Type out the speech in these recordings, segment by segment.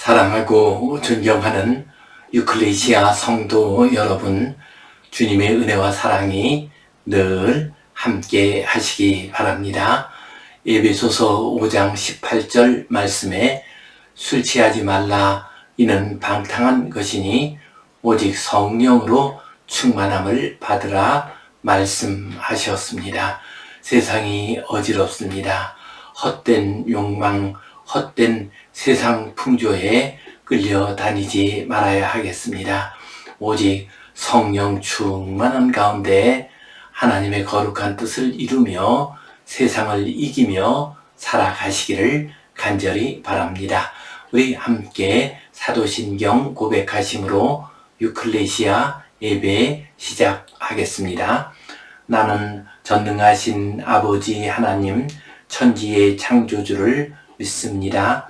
사랑하고 존경하는 유클레시아 성도 여러분, 주님의 은혜와 사랑이 늘 함께 하시기 바랍니다. 예배소서 5장 18절 말씀에 술 취하지 말라 이는 방탕한 것이니 오직 성령으로 충만함을 받으라 말씀하셨습니다. 세상이 어지럽습니다. 헛된 욕망, 헛된 세상 풍조에 끌려다니지 말아야 하겠습니다. 오직 성령 충만한 가운데 하나님의 거룩한 뜻을 이루며 세상을 이기며 살아가시기를 간절히 바랍니다. 우리 함께 사도신경 고백하심으로 유클레시아 예배 시작하겠습니다. 나는 전능하신 아버지 하나님 천지의 창조주를 믿습니다.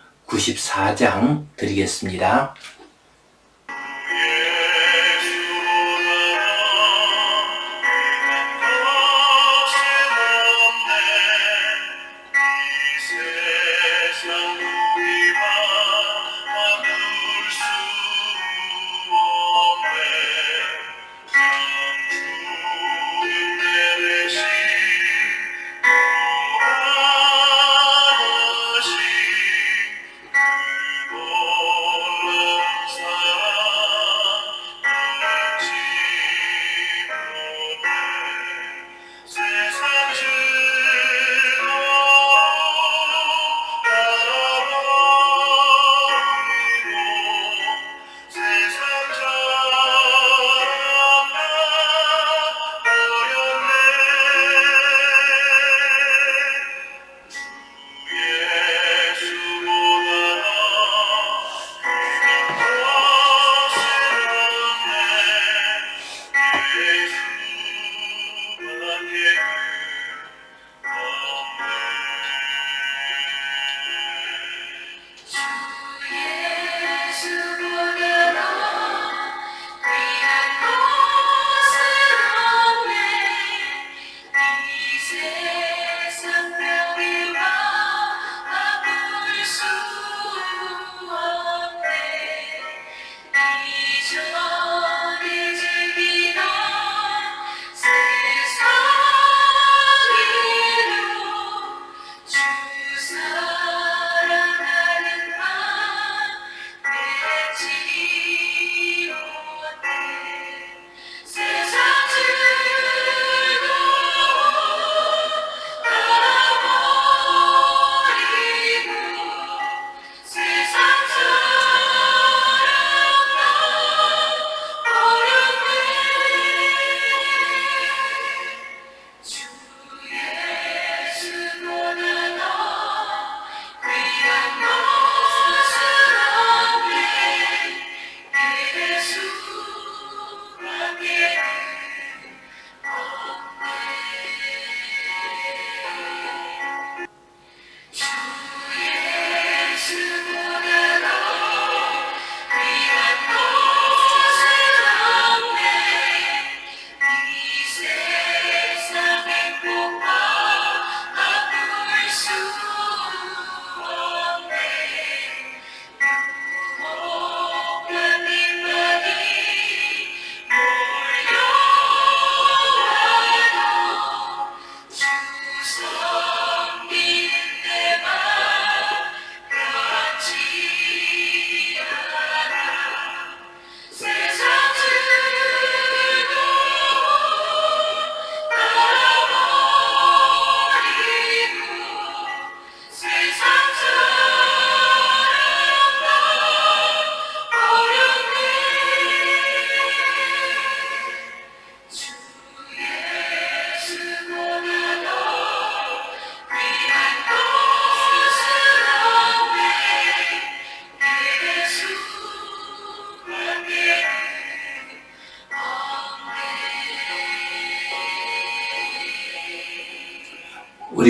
94장 드리겠습니다.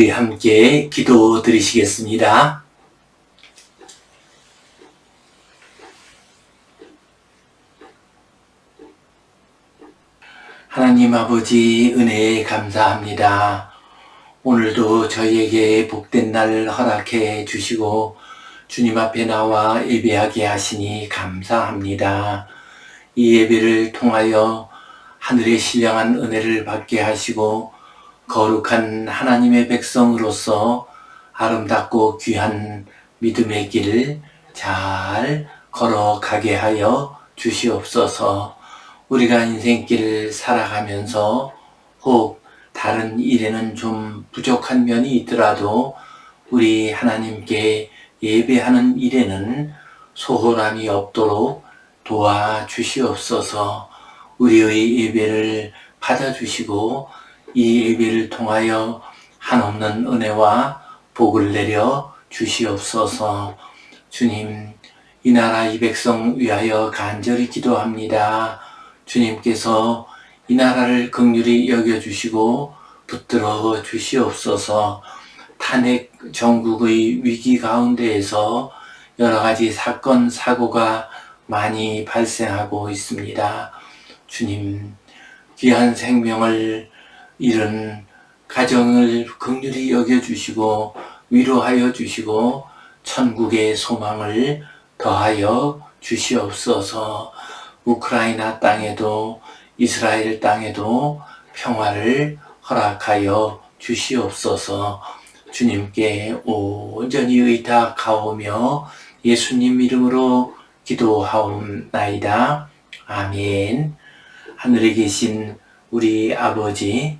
우리 함께 기도 드리시겠습니다. 하나님 아버지 은혜에 감사합니다. 오늘도 저희에게 복된 날 허락해 주시고 주님 앞에 나와 예배하게 하시니 감사합니다. 이 예배를 통하여 하늘의 신령한 은혜를 받게 하시고 거룩한 하나님의 백성으로서 아름답고 귀한 믿음의 길을 잘 걸어가게 하여 주시옵소서. 우리가 인생길을 살아가면서 혹 다른 일에는 좀 부족한 면이 있더라도 우리 하나님께 예배하는 일에는 소홀함이 없도록 도와주시옵소서. 우리의 예배를 받아주시고 이 예배를 통하여 한없는 은혜와 복을 내려 주시옵소서 주님 이 나라 이 백성 위하여 간절히 기도합니다. 주님께서 이 나라를 극률히 여겨주시고 붙들어 주시옵소서 탄핵 전국의 위기 가운데에서 여러 가지 사건, 사고가 많이 발생하고 있습니다. 주님, 귀한 생명을 잃은 가정을 극률히 여겨주시고 위로하여 주시고 천국의 소망을 더하여 주시옵소서 우크라이나 땅에도 이스라엘 땅에도 평화를 허락하여 주시옵소서 주님께 온전히 의탁하오며 예수님 이름으로 기도하옵나이다. 아멘. 하늘에 계신 우리 아버지,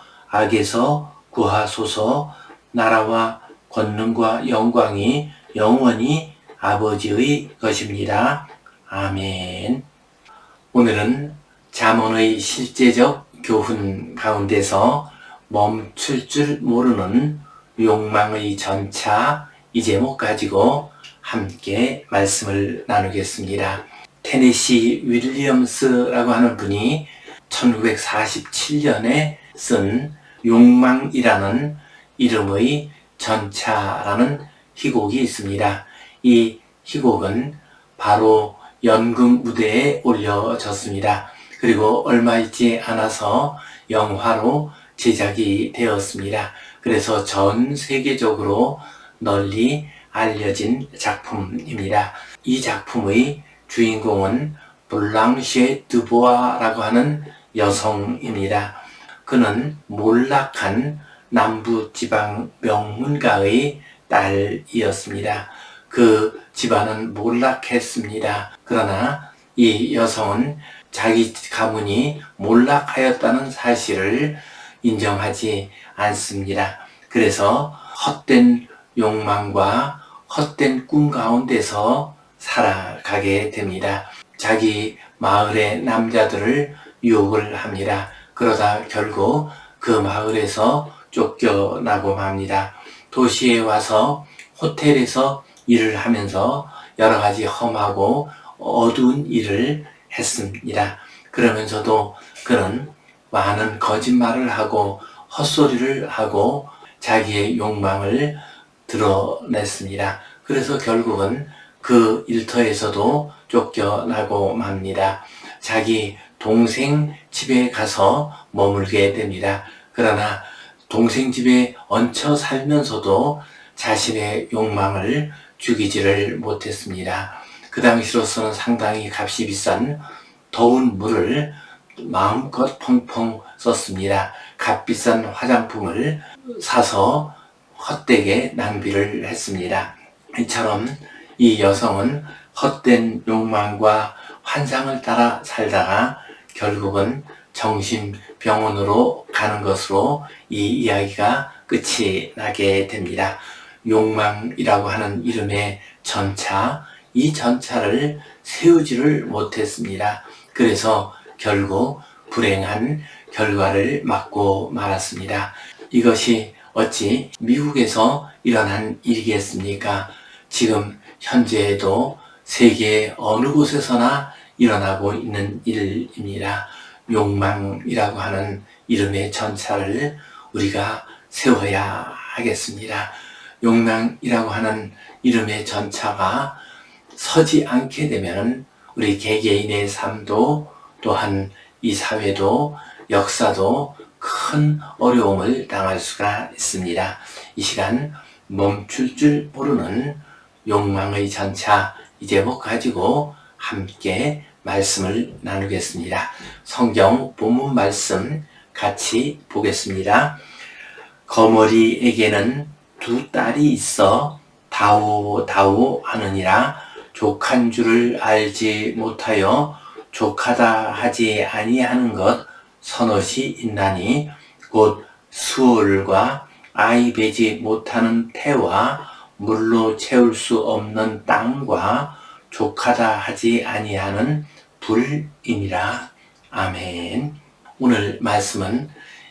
악에서 구하소서 나라와 권능과 영광이 영원히 아버지의 것입니다. 아멘. 오늘은 잠언의 실제적 교훈 가운데서 멈출 줄 모르는 욕망의 전차 이 제목 가지고 함께 말씀을 나누겠습니다. 테네시 윌리엄스라고 하는 분이 1947년에 쓴 욕망이라는 이름의 전차라는 희곡이 있습니다. 이 희곡은 바로 연극 무대에 올려졌습니다. 그리고 얼마 있지 않아서 영화로 제작이 되었습니다. 그래서 전 세계적으로 널리 알려진 작품입니다. 이 작품의 주인공은 블랑쉐 드보아라고 하는 여성입니다. 그는 몰락한 남부 지방 명문가의 딸이었습니다. 그 집안은 몰락했습니다. 그러나 이 여성은 자기 가문이 몰락하였다는 사실을 인정하지 않습니다. 그래서 헛된 욕망과 헛된 꿈 가운데서 살아가게 됩니다. 자기 마을의 남자들을 유혹을 합니다. 그러다 결국 그 마을에서 쫓겨나고 맙니다. 도시에 와서 호텔에서 일을 하면서 여러 가지 험하고 어두운 일을 했습니다. 그러면서도 그는 많은 거짓말을 하고 헛소리를 하고 자기의 욕망을 드러냈습니다. 그래서 결국은 그 일터에서도 쫓겨나고 맙니다. 자기 동생 집에 가서 머물게 됩니다. 그러나 동생 집에 얹혀 살면서도 자신의 욕망을 죽이지를 못했습니다. 그 당시로서는 상당히 값이 비싼 더운 물을 마음껏 펑펑 썼습니다. 값비싼 화장품을 사서 헛되게 낭비를 했습니다. 이처럼 이 여성은 헛된 욕망과 환상을 따라 살다가 결국은 정신병원으로 가는 것으로 이 이야기가 끝이 나게 됩니다. 욕망이라고 하는 이름의 전차, 이 전차를 세우지를 못했습니다. 그래서 결국 불행한 결과를 맞고 말았습니다. 이것이 어찌 미국에서 일어난 일이겠습니까? 지금 현재에도 세계 어느 곳에서나 일어나고 있는 일입니다. 욕망이라고 하는 이름의 전차를 우리가 세워야 하겠습니다. 욕망이라고 하는 이름의 전차가 서지 않게 되면 우리 개개인의 삶도 또한 이 사회도 역사도 큰 어려움을 당할 수가 있습니다. 이 시간 멈출 줄 모르는 욕망의 전차 이 제목 가지고 함께 말씀을 나누겠습니다. 성경 본문 말씀 같이 보겠습니다. 거머리에게는 두 딸이 있어 다오 다오 하느니라 족한 줄을 알지 못하여 족하다 하지 아니하는 것 선옷이 있나니 곧 수월과 아이 베지 못하는 태와 물로 채울 수 없는 땅과 족하다 하지 아니하는 불이니라. 아멘. 오늘 말씀은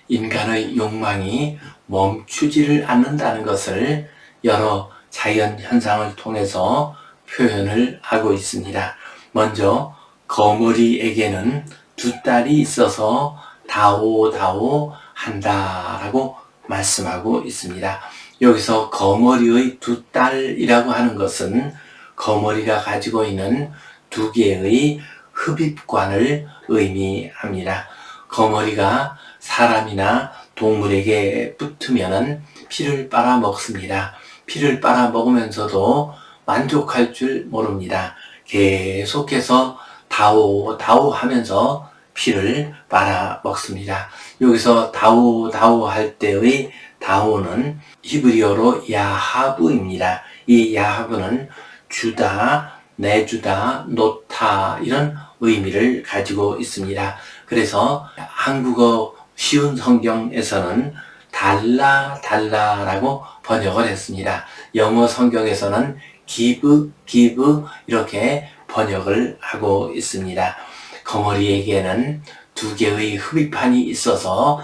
인간의 욕망이 멈추지를 않는다는 것을 여러 자연 현상을 통해서 표현을 하고 있습니다. 먼저 거머리에게는 두 딸이 있어서 다오다오 한다라고 말씀하고 있습니다. 여기서 거머리의 두 딸이라고 하는 것은 거머리가 가지고 있는 두 개의 흡입관을 의미합니다. 거머리가 사람이나 동물에게 붙으면 피를 빨아먹습니다. 피를 빨아먹으면서도 만족할 줄 모릅니다. 계속해서 다오, 다오 하면서 피를 빨아먹습니다. 여기서 다오, 다오 할 때의 다오는 히브리어로 야하브입니다. 이 야하브는 주다, 내주다, 놓다 이런 의미를 가지고 있습니다. 그래서 한국어 쉬운 성경에서는 달라 달라라고 번역을 했습니다. 영어 성경에서는 give give 이렇게 번역을 하고 있습니다. 거머리에게는 두 개의 흡입판이 있어서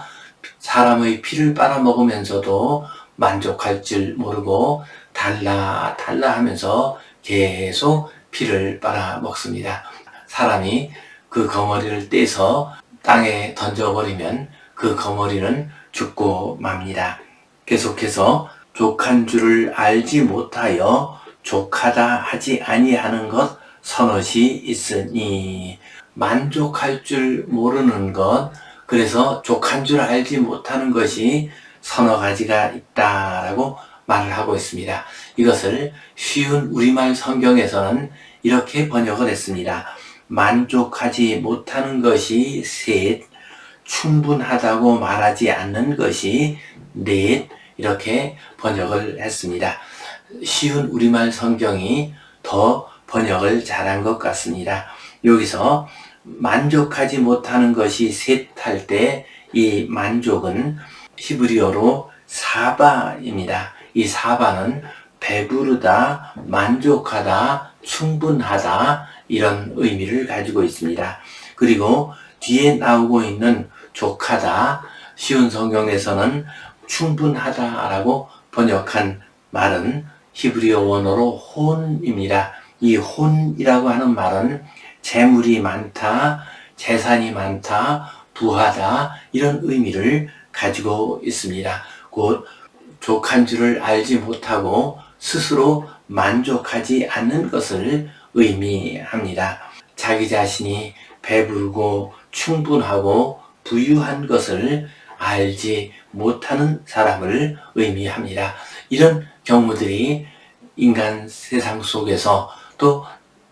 사람의 피를 빨아먹으면서도 만족할 줄 모르고 달라 달라 하면서 계속 피를 빨아 먹습니다. 사람이 그 거머리를 떼서 땅에 던져버리면 그 거머리는 죽고 맙니다. 계속해서 족한 줄을 알지 못하여 족하다 하지 아니하는 것 선엇이 있으니 만족할 줄 모르는 것 그래서 족한 줄 알지 못하는 것이 서너 가지가 있다라고 말을 하고 있습니다. 이것을 쉬운 우리말 성경에서는 이렇게 번역을 했습니다. 만족하지 못하는 것이 셋, 충분하다고 말하지 않는 것이 넷, 이렇게 번역을 했습니다. 쉬운 우리말 성경이 더 번역을 잘한 것 같습니다. 여기서 만족하지 못하는 것이 셋 할 때 이 만족은 히브리어로 사바입니다. 이 사바는 배부르다, 만족하다, 충분하다 이런 의미를 가지고 있습니다. 그리고 뒤에 나오고 있는 족하다, 쉬운 성경에서는 충분하다라고 번역한 말은 히브리어 원어로 혼입니다. 이 혼이라고 하는 말은 재물이 많다, 재산이 많다, 부하다 이런 의미를 가지고 있습니다. 곧 족한 줄을 알지 못하고 스스로 만족하지 않는 것을 의미합니다. 자기 자신이 배부르고 충분하고 부유한 것을 알지 못하는 사람을 의미합니다. 이런 경우들이 인간 세상 속에서 또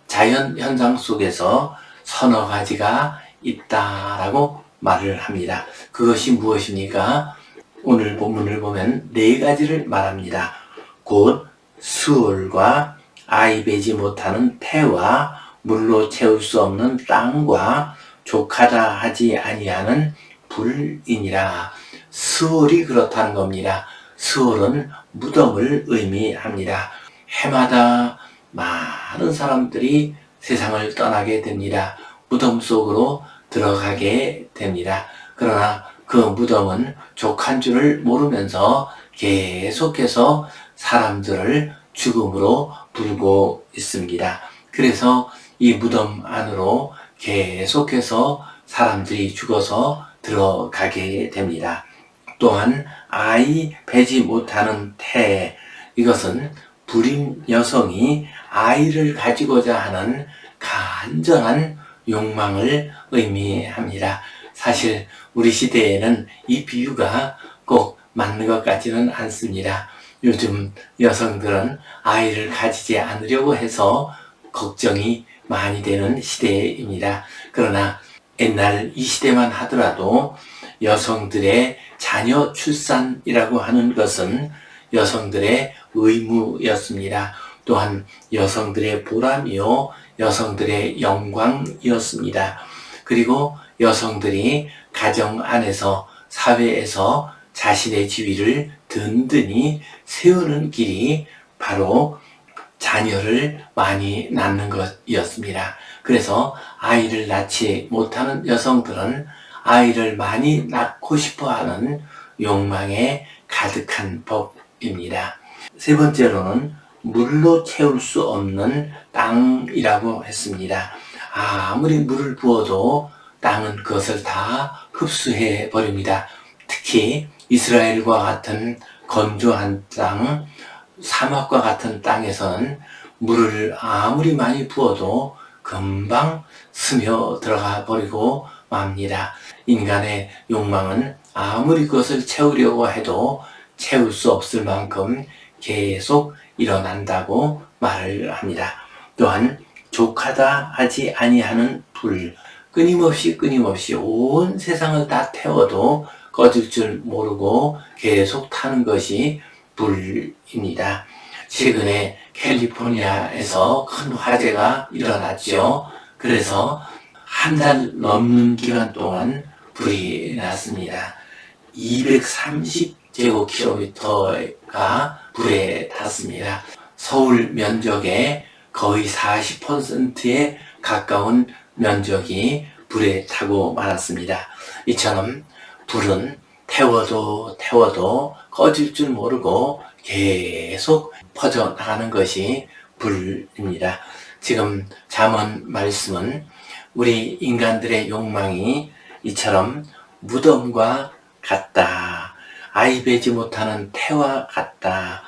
자연 현상 속에서 서너 가지가 있다라고 말을 합니다. 그것이 무엇입니까? 오늘 본문을 보면 네 가지를 말합니다. 곧 수월과 아이 베지 못하는 태와 물로 채울 수 없는 땅과 족하다 하지 아니하는 불이니라. 수월이 그렇다는 겁니다. 스월은 무덤을 의미합니다. 해마다 많은 사람들이 세상을 떠나게 됩니다. 무덤 속으로 들어가게 됩니다. 그러나 그 무덤은 족한 줄을 모르면서 계속해서 사람들을 죽음으로 부르고 있습니다. 그래서 이 무덤 안으로 계속해서 사람들이 죽어서 들어가게 됩니다. 또한 아이 배지 못하는 태 이것은 불임 여성이 아이를 가지고자 하는 간절한 욕망을 의미합니다. 사실 우리 시대에는 이 비유가 꼭 맞는 것 같지는 않습니다. 요즘 여성들은 아이를 가지지 않으려고 해서 걱정이 많이 되는 시대입니다. 그러나 옛날 이 시대만 하더라도 여성들의 자녀 출산이라고 하는 것은 여성들의 의무였습니다. 또한 여성들의 보람이요, 여성들의 영광이었습니다. 그리고 여성들이 가정 안에서 사회에서 자신의 지위를 든든히 세우는 길이 바로 자녀를 많이 낳는 것이었습니다. 그래서 아이를 낳지 못하는 여성들은 아이를 많이 낳고 싶어 하는 욕망에 가득한 법입니다. 세 번째로는 물로 채울 수 없는 땅이라고 했습니다. 아무리 물을 부어도 땅은 그것을 다 흡수해 버립니다. 특히 이스라엘과 같은 건조한 땅, 사막과 같은 땅에서는 물을 아무리 많이 부어도 금방 스며 들어가 버리고 맙니다. 인간의 욕망은 아무리 그것을 채우려고 해도 채울 수 없을 만큼 계속 일어난다고 말을 합니다. 또한 족하다 하지 아니하는 불, 끊임없이 끊임없이 온 세상을 다 태워도 꺼질 줄 모르고 계속 타는 것이 불입니다. 최근에 캘리포니아에서 큰 화재가 일어났죠. 그래서 한 달 넘는 기간 동안 불이 났습니다. 230제곱킬로미터가 불에 탔습니다. 서울 면적의 거의 40%에 가까운 면적이 불에 타고 말았습니다. 이처럼 불은 태워도 태워도 꺼질 줄 모르고 계속 퍼져 나가는 것이 불입니다. 지금 잠언 말씀은 우리 인간들의 욕망이 이처럼 무덤과 같다. 아이 베지 못하는 태와 같다.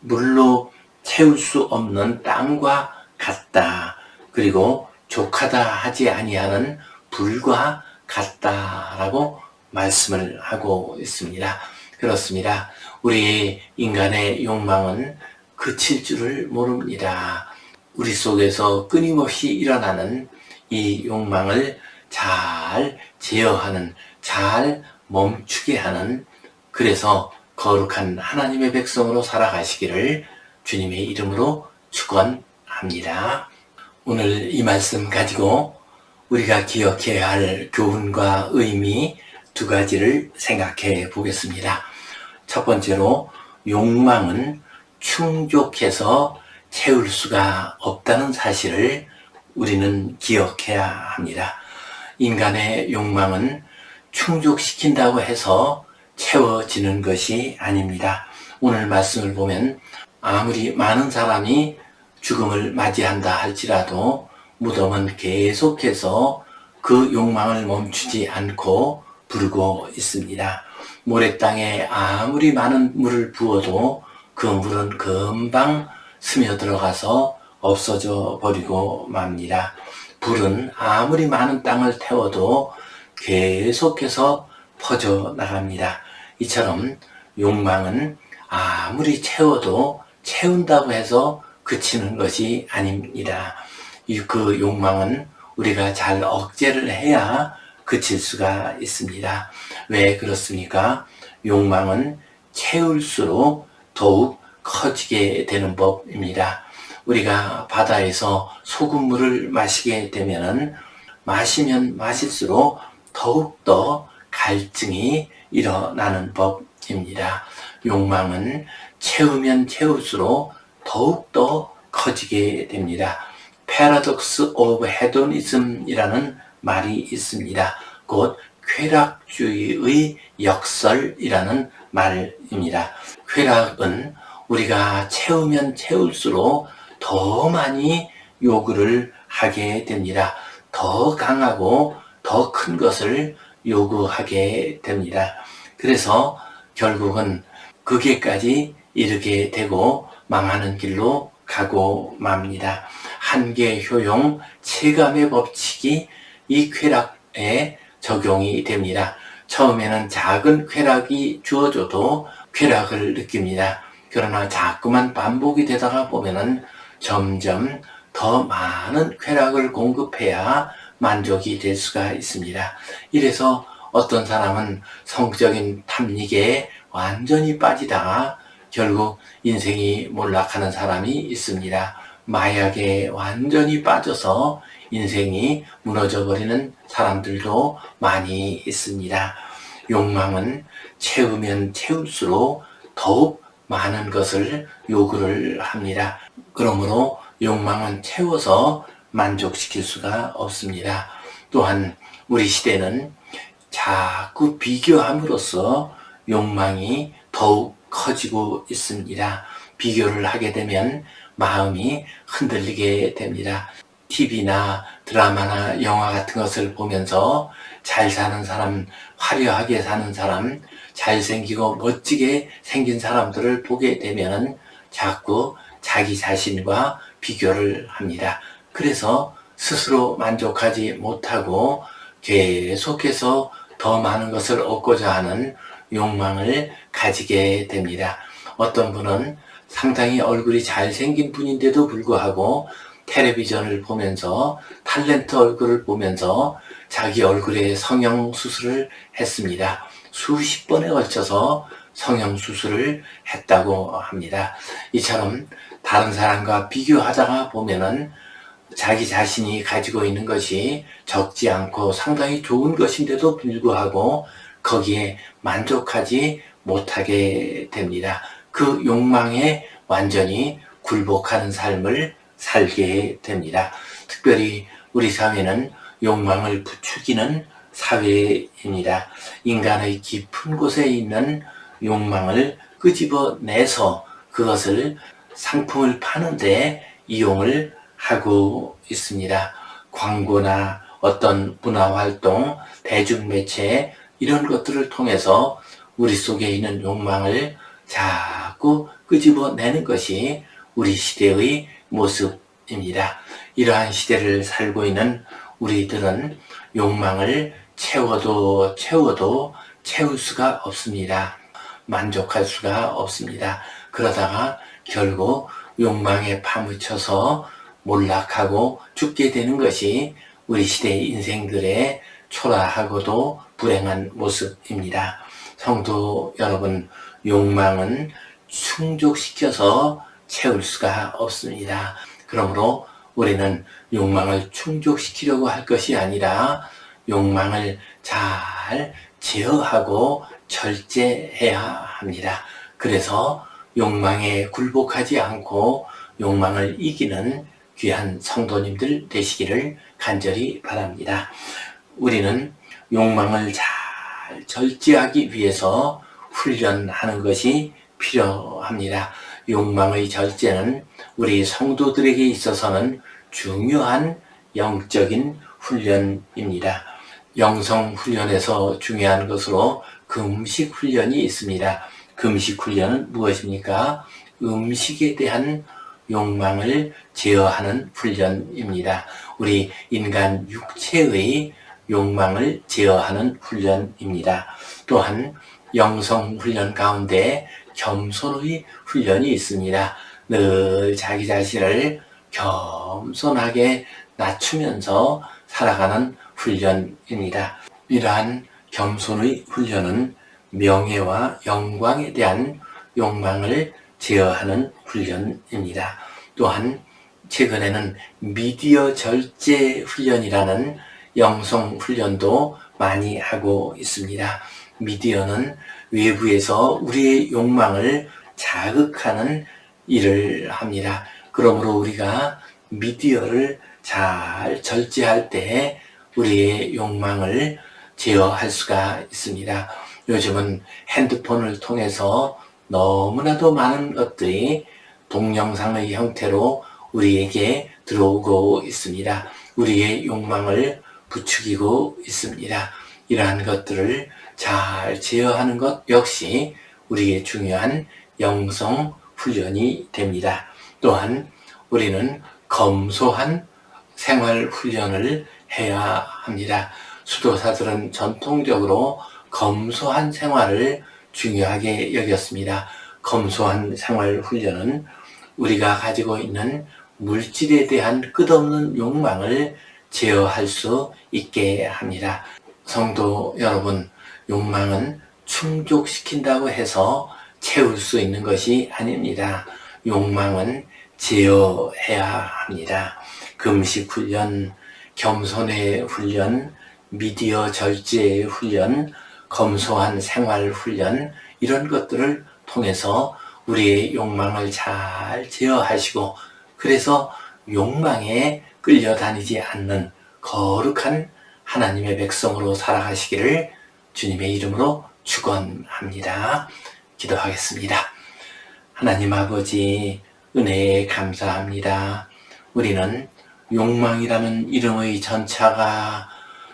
물로 채울 수 없는 땅과 같다. 그리고 족하다 하지 아니하는 불과 같다라고 말씀을 하고 있습니다. 그렇습니다. 우리 인간의 욕망은 그칠 줄을 모릅니다. 우리 속에서 끊임없이 일어나는 이 욕망을 잘 제어하는, 잘 멈추게 하는, 그래서 거룩한 하나님의 백성으로 살아가시기를 주님의 이름으로 축원합니다. 오늘 이 말씀 가지고 우리가 기억해야 할 교훈과 의미 두 가지를 생각해 보겠습니다. 첫 번째로 욕망은 충족해서 채울 수가 없다는 사실을 우리는 기억해야 합니다. 인간의 욕망은 충족시킨다고 해서 채워지는 것이 아닙니다. 오늘 말씀을 보면 아무리 많은 사람이 죽음을 맞이한다 할지라도 무덤은 계속해서 그 욕망을 멈추지 않고 부르고 있습니다. 모래땅에 아무리 많은 물을 부어도 그 물은 금방 스며들어가서 없어져 버리고 맙니다. 불은 아무리 많은 땅을 태워도 계속해서 퍼져 나갑니다. 이처럼 욕망은 아무리 채워도 채운다고 해서 그치는 것이 아닙니다. 그 욕망은 우리가 잘 억제를 해야 그칠 수가 있습니다. 왜 그렇습니까? 욕망은 채울수록 더욱 커지게 되는 법입니다. 우리가 바다에서 소금물을 마시게 되면은 마시면 마실수록 더욱더 갈증이 일어나는 법입니다. 욕망은 채우면 채울수록 더욱더 커지게 됩니다. Paradox of Hedonism이라는 말이 있습니다. 곧 쾌락주의의 역설이라는 말입니다. 쾌락은 우리가 채우면 채울수록 더 많이 요구를 하게 됩니다. 더 강하고 더 큰 것을 요구하게 됩니다. 그래서 결국은 극에까지 이르게 되고 망하는 길로 가고 맙니다. 한계, 효용, 체감의 법칙이 이 쾌락에 적용이 됩니다. 처음에는 작은 쾌락이 주어져도 쾌락을 느낍니다. 그러나 자꾸만 반복이 되다가 보면은 점점 더 많은 쾌락을 공급해야 만족이 될 수가 있습니다. 이래서 어떤 사람은 성적인 탐닉에 완전히 빠지다가 결국 인생이 몰락하는 사람이 있습니다. 마약에 완전히 빠져서 인생이 무너져 버리는 사람들도 많이 있습니다. 욕망은 채우면 채울수록 더욱 많은 것을 요구를 합니다. 그러므로 욕망은 채워서 만족시킬 수가 없습니다. 또한 우리 시대는 자꾸 비교함으로써 욕망이 더욱 커지고 있습니다. 비교를 하게 되면 마음이 흔들리게 됩니다. TV나 드라마나 영화 같은 것을 보면서 잘 사는 사람, 화려하게 사는 사람, 잘생기고 멋지게 생긴 사람들을 보게 되면 자꾸 자기 자신과 비교를 합니다. 그래서 스스로 만족하지 못하고 계속해서 더 많은 것을 얻고자 하는 욕망을 가지게 됩니다. 어떤 분은 상당히 얼굴이 잘생긴 분인데도 불구하고 텔레비전을 보면서 탤런트 얼굴을 보면서 자기 얼굴에 성형 수술을 했습니다. 수십 번에 걸쳐서 성형 수술을 했다고 합니다. 이처럼 다른 사람과 비교하다가 보면은 자기 자신이 가지고 있는 것이 적지 않고 상당히 좋은 것인데도 불구하고 거기에 만족하지 못하게 됩니다. 그 욕망에 완전히 굴복하는 삶을 살게 됩니다. 특별히 우리 사회는 욕망을 부추기는 사회입니다. 인간의 깊은 곳에 있는 욕망을 끄집어내서 그것을 상품을 파는데 이용을 하고 있습니다. 광고나 어떤 문화활동, 대중매체 이런 것들을 통해서 우리 속에 있는 욕망을 자꾸 끄집어내는 것이 우리 시대의 모습입니다. 이러한 시대를 살고 있는 우리들은 욕망을 채워도 채워도 채울 수가 없습니다. 만족할 수가 없습니다. 그러다가 결국 욕망에 파묻혀서 몰락하고 죽게 되는 것이 우리 시대의 인생들의 초라하고도 불행한 모습입니다. 성도 여러분, 욕망은 충족시켜서 채울 수가 없습니다. 그러므로 우리는 욕망을 충족시키려고 할 것이 아니라 욕망을 잘 제어하고 절제해야 합니다. 그래서 욕망에 굴복하지 않고 욕망을 이기는 귀한 성도님들 되시기를 간절히 바랍니다. 우리는 욕망을 잘 절제하기 위해서 훈련하는 것이 필요합니다. 욕망의 절제는 우리 성도들에게 있어서는 중요한 영적인 훈련입니다. 영성 훈련에서 중요한 것으로 금식 훈련이 있습니다. 금식 훈련은 무엇입니까? 음식에 대한 욕망을 제어하는 훈련입니다. 우리 인간 육체의 욕망을 제어하는 훈련입니다. 또한 영성 훈련 가운데 겸손의 훈련이 있습니다. 늘 자기 자신을 겸손하게 낮추면서 살아가는 훈련입니다. 이러한 겸손의 훈련은 명예와 영광에 대한 욕망을 제어하는 훈련입니다. 또한 최근에는 미디어 절제 훈련이라는 영성 훈련도 많이 하고 있습니다. 미디어는 외부에서 우리의 욕망을 자극하는 일을 합니다. 그러므로 우리가 미디어를 잘 절제할 때 우리의 욕망을 제어할 수가 있습니다. 요즘은 핸드폰을 통해서 너무나도 많은 것들이 동영상의 형태로 우리에게 들어오고 있습니다. 우리의 욕망을 부추기고 있습니다. 이러한 것들을 잘 제어하는 것 역시 우리의 중요한 영성 훈련이 됩니다. 또한 우리는 검소한 생활 훈련을 해야 합니다. 수도사들은 전통적으로 검소한 생활을 중요하게 여겼습니다. 검소한 생활 훈련은 우리가 가지고 있는 물질에 대한 끝없는 욕망을 제어할 수 있게 합니다. 성도 여러분, 욕망은 충족시킨다고 해서 채울 수 있는 것이 아닙니다. 욕망은 제어해야 합니다. 금식 훈련, 겸손의 훈련, 미디어 절제의 훈련, 검소한 생활 훈련, 이런 것들을 통해서 우리의 욕망을 잘 제어하시고, 그래서 욕망에 끌려다니지 않는 거룩한 하나님의 백성으로 살아가시기를 주님의 이름으로 축원합니다. 기도하겠습니다. 하나님 아버지 은혜에 감사합니다. 우리는 욕망이라는 이름의 전차가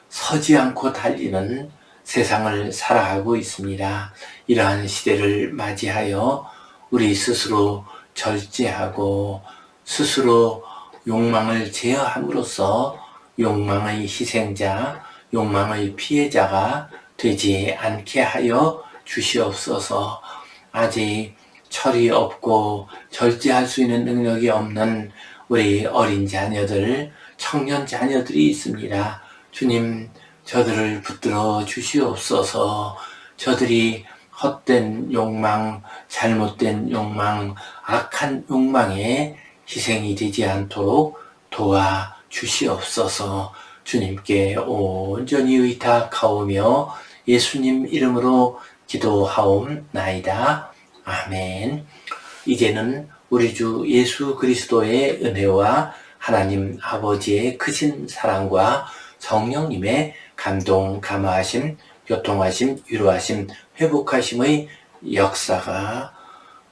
서지 않고 달리는 세상을 살아가고 있습니다. 이러한 시대를 맞이하여 우리 스스로 절제하고 스스로 욕망을 제어함으로써 욕망의 희생자, 욕망의 피해자가 되지 않게 하여 주시옵소서. 아직 철이 없고 절제할 수 있는 능력이 없는 우리 어린 자녀들, 청년 자녀들이 있습니다. 주님, 저들을 붙들어 주시옵소서. 저들이 헛된 욕망, 잘못된 욕망, 악한 욕망에 희생이 되지 않도록 도와 주시옵소서. 주님께 온전히 의탁하오며 예수님 이름으로 기도하옵나이다. 아멘. 이제는 우리 주 예수 그리스도의 은혜와 하나님 아버지의 크신 사랑과 성령님의 감동, 감화하심, 교통하심, 위로하심, 회복하심의 역사가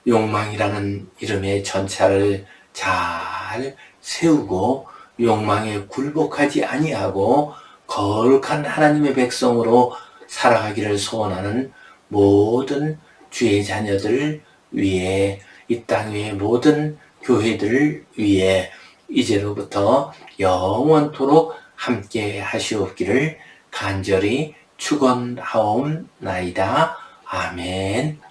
욕망이라는 이름의 전차를 잘 세우고 욕망에 굴복하지 아니하고 거룩한 하나님의 백성으로 살아가기를 소원하는 모든 주의 자녀들 위해 이 땅 위의 모든 교회들을 위해 이제로부터 영원토록 함께 하시옵기를 간절히 축원하옵나이다. 아멘.